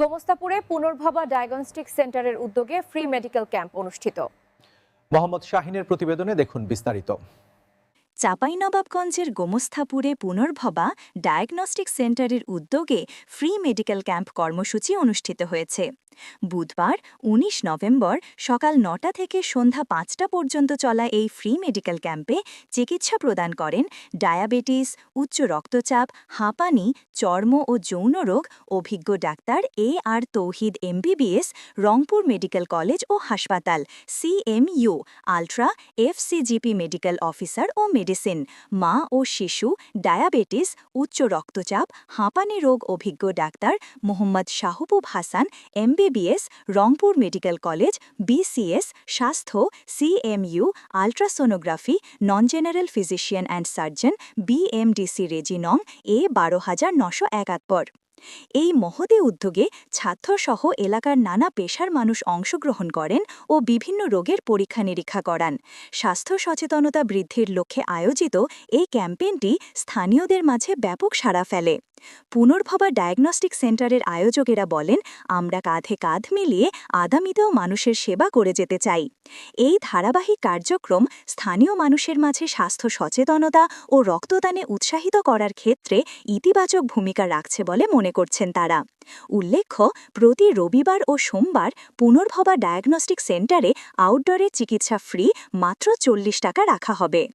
গোমস্তাপুরে Punarbhaba diagnostic সেন্টারের উদ্যোগে free medical camp অনুষ্ঠিত। মোহাম্মদ শাহিনের প্রতিবেদনে দেখুন বিস্তারিত। চাঁপাইনবাবগঞ্জের গোমস্থাপুরে পুনর্ভবা ডায়াগনস্টিক সেন্টারের উদ্যোগে ফ্রি মেডিকেল ক্যাম্প কর্মসূচি অনুষ্ঠিত হয়েছে। বুধবার ১৯ নভেম্বর সকাল নটা থেকে সন্ধ্যা পাঁচটা পর্যন্ত চলা এই ফ্রি মেডিকেল ক্যাম্পে চিকিৎসা প্রদান করেন ডায়াবেটিস, উচ্চ রক্তচাপ, হাঁপানি, চর্ম ও যৌন রোগ অভিজ্ঞ doctor A R Touhid MBBS, Rangpur medical college ও হাসপাতাল CMU ultra FCGP medical officer ও মেডিসিন। মা ও শিশু, ডায়াবেটিস, উচ্চ রক্তচাপ, হাঁপানি রোগ অভিজ্ঞ doctor Mohammad Shahbub Hasan MBBS, Rangpur medical college, BCS, স্বাস্থ্য, CMU, ultrasonography non general physician and surgeon, BMDC reg no, A বারো হাজার নশো একাত্তর। এই মহদে উদ্যোগে ছাত্রসহ এলাকার নানা পেশার মানুষ অংশগ্রহণ করেন ও বিভিন্ন রোগের পরীক্ষা নিরীক্ষা করান। স্বাস্থ্য সচেতনতা বৃদ্ধির লক্ষ্যে আয়োজিত এই ক্যাম্পেইনটি স্থানীয়দের মাঝে ব্যাপক সাড়া ফেলে। পুনর্ভবা ডায়াগনস্টিক সেন্টারের আয়োজকেরা বলেন, আমরা কাঁধে কাঁধ মিলিয়ে আগামীতেও মানুষের সেবা করে যেতে চাই। এই ধারাবাহিক কার্যক্রম স্থানীয় মানুষের মাঝে স্বাস্থ্য সচেতনতা ও রক্তদানে উৎসাহিত করার ক্ষেত্রে ইতিবাচক ভূমিকা রাখছে বলে মনে করছেন তারা। উল্লেখ্য, প্রতি রবিবার ও সোমবার পুনর্ভবা ডায়াগনস্টিক সেন্টারে আউটডোরের চিকিৎসা ফ্রি মাত্র চল্লিশ টাকা রাখা হবে।